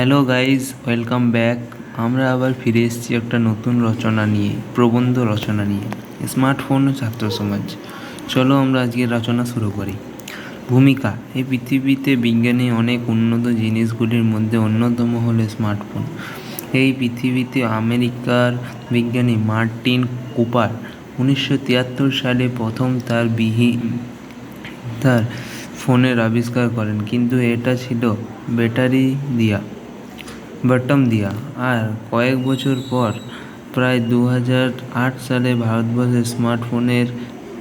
Hello guys, welcome back. আমরা আবার ফিরে এসেছি একটা নতুন রচনা নিয়ে, প্রবন্ধ রচনা নিয়ে, স্মার্টফোন ও ছাত্র সমাজ। চলো আমরা আজকের রচনা শুরু করি। ভূমিকা, এই পৃথিবীতে বিজ্ঞানী অনেক উন্নত জিনিসগুলির মধ্যে অন্যতম হলো স্মার্টফোন। এই পৃথিবীতে আমেরিকার বিজ্ঞানী মার্টিন কুপার উনিশশো তিয়াত্তর সালে প্রথম তার বিহীন তার ফোনের আবিষ্কার করেন। কিন্তু এটা ছিল ব্যাটারি দিয়া। বটম দিয়া। আর কয়েক বছর পর প্রায় দু হাজার আট সালে ভারতবর্ষে স্মার্টফোনের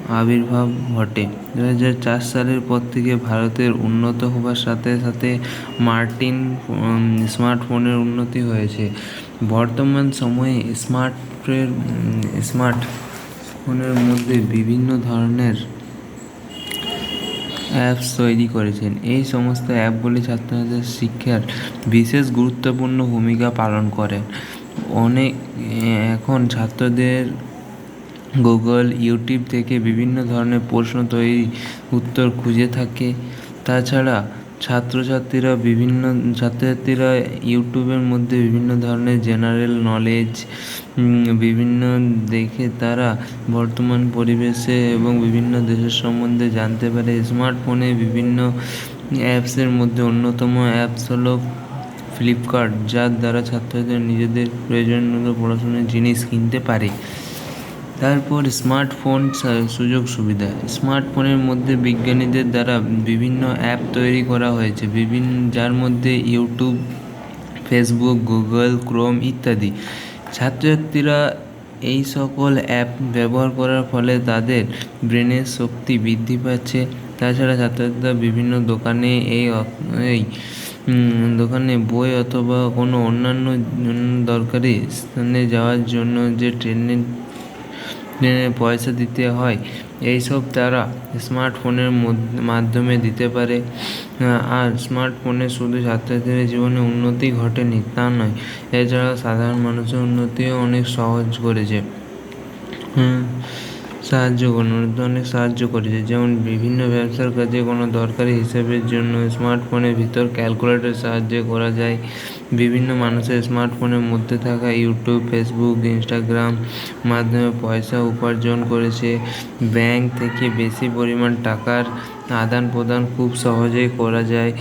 আবির্ভাব ঘটে। দু হাজার চার সালের পর থেকে ভারতের উন্নত হবার সাথে সাথে মার্টিন স্মার্টফোনের উন্নতি হয়েছে। বর্তমান সময়ে স্মার্টের উম, স্মার্ট ফোনের মধ্যে বিভিন্ন ধরনের অ্যাপস তৈরি করেছেন। এই সমস্ত অ্যাপগুলি ছাত্রছাত্রীদের শিক্ষার বিশেষ গুরুত্বপূর্ণ ভূমিকা পালন করে। অনেক, এখন ছাত্রদের গুগল, ইউটিউব থেকে বিভিন্ন ধরনের প্রশ্ন তৈরি, উত্তর খুঁজে থাকে। তাছাড়া ছাত্রছাত্রীরা বিভিন্ন, ছাত্রছাত্রীরা ইউটিউবের মধ্যে বিভিন্ন ধরনের জেনারেল নলেজ বিভিন্ন দেখে তারা বর্তমান পরিবেশে এবং বিভিন্ন দেশের সম্বন্ধে জানতে পারে। স্মার্টফোনে বিভিন্ন অ্যাপসের মধ্যে অন্যতম অ্যাপস হলো ফ্লিপকার্ট, যার দ্বারা ছাত্রদের নিজেদের প্রয়োজনীয় পড়াশোনার জিনিস কিনতে পারে। তারপর স্মার্টফোন সুযোগ সুবিধা। স্মার্টফোনের মধ্যে বিজ্ঞানীদের দ্বারা বিভিন্ন অ্যাপ তৈরি করা হয়েছে। বিভিন্ন যার মধ্যে ইউটিউব, ফেসবুক, গুগল, ক্রোম ইত্যাদি। ছাত্রছাত্রীরা এই সকল অ্যাপ ব্যবহার করার ফলে তাদের ব্রেনের শক্তি বৃদ্ধি পাচ্ছে। তাছাড়া ছাত্রছাত্রীরা বিভিন্ন দোকানে এই এই দোকানে বই অথবা কোনো অন্যান্য দরকারি স্থানে যাওয়ার জন্য যে ট্রেনের ট্রেনে পয়সা দিতে হয়, এইসব তারা স্মার্টফোনের মধ্য- মাধ্যমে দিতে পারে। আর স্মার্টফোনে শুধু ছাত্রছাত্রীদের জীবনে উন্নতি ঘটেনি, তা নয় এছাড়া সাধারণ মানুষের উন্নতিও অনেক সহজ করেছে। সাহায্য অনেক সাহায্য করেছে যেমন বিভিন্ন ব্যবসার কাজে কোনো দরকারি হিসাবের জন্য স্মার্টফোনের ভিতর ক্যালকুলেটর সাহায্যে করা যায়। বিভিন্ন মানুষের স্মার্টফোনের মধ্যে থাকা ইউটিউব, ফেসবুক, ইনস্টাগ্রাম মাধ্যমে পয়সা উপার্জন করেছে। ব্যাংক থেকে বেশি পরিমাণ টাকার আদান প্রদান খুব সহজেই করা যায়।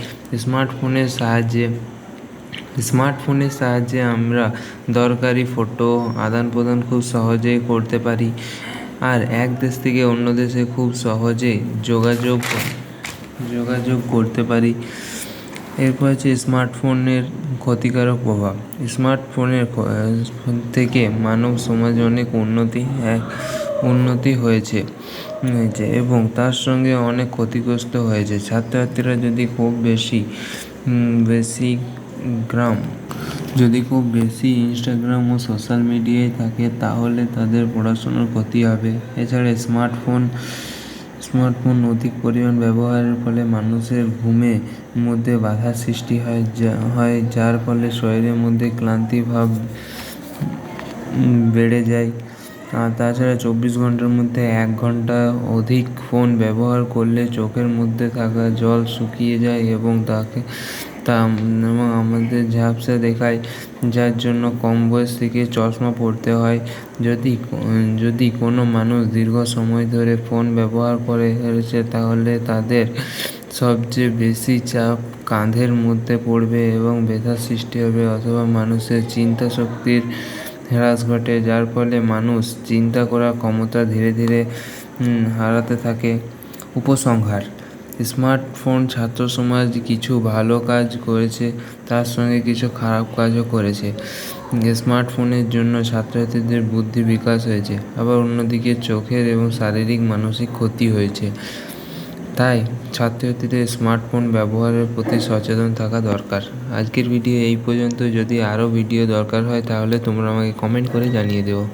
স্মার্টফোনের সাহায্যে স্মার্টফোনের সাহায্যে আমরা দরকারি ফটো আদান প্রদান খুব সহজেই করতে পারি। আর এক দেশ থেকে অন্য দেশে খুব সহজে যোগাযোগ যোগাযোগ করতে পারি। এরপর হচ্ছে স্মার্টফোনের ক্ষতিকারক প্রভাব। স্মার্টফোনের থেকে মানব সমাজে অনেক উন্নতি, এক, উন্নতি হয়েছে। হয়েছে এবং তার সঙ্গে অনেক ক্ষতিগ্রস্ত হয়েছে। ছাত্রছাত্রীরা যদি খুব বেশি বেশি গ্রাম যদি খুব বেশি ইনস্টাগ্রাম ও সোশ্যাল মিডিয়ায় থাকে, তাহলে তাদের পড়াশোনার ক্ষতি হবে। এছাড়া স্মার্টফোন স্মার্টফোন অধিক পরিমাণ ব্যবহারের ফলে মানুষের ঘুমে মধ্যে বাধার সৃষ্টি হয়, যা, হয়, যার ফলে শরীরের মধ্যে ক্লান্তি ভাব বেড়ে যায়। আর তাছাড়া চব্বিশ ঘণ্টার মধ্যে এক ঘণ্টা অধিক ফোন ব্যবহার করলে চোখের মধ্যে থাকা জল শুকিয়ে যায় এবং তাকে তা এবং আমাদের ঝাপসা দেখায়, যার জন্য কম বয়স থেকে চশমা পরতে হয়। যদি যদি কোনো মানুষ দীর্ঘ সময় ধরে ফোন ব্যবহার করে তাহলে তাদের সবচেয়ে বেশি চাপ কাঁধের মধ্যে পড়বে এবং ব্যথার সৃষ্টি হবে অথবা মানুষের চিন্তা শক্তির হ্রাস ঘটে, যার ফলে মানুষ চিন্তা করার ক্ষমতা ধীরে ধীরে হারাতে থাকে। উপসংহার। স্মার্টফোন ছাত্র সমাজ কিছু ভালো কাজ করেছে, তার সঙ্গে কিছু খারাপ কাজও করেছে। স্মার্টফোনের জন্য ছাত্রছাত্রীদের বুদ্ধি বিকাশ হয়েছে, আবার অন্যদিকে চোখের এবং শারীরিক মানসিক ক্ষতি হয়েছে। তাই ছাত্রছাত্রীদের স্মার্টফোন ব্যবহারের প্রতি সচেতন থাকা দরকার। আজকের ভিডিও এই পর্যন্ত। যদি আরও ভিডিও দরকার হয় তাহলে তোমরা আমাকে কমেন্ট করে জানিয়ে দেবো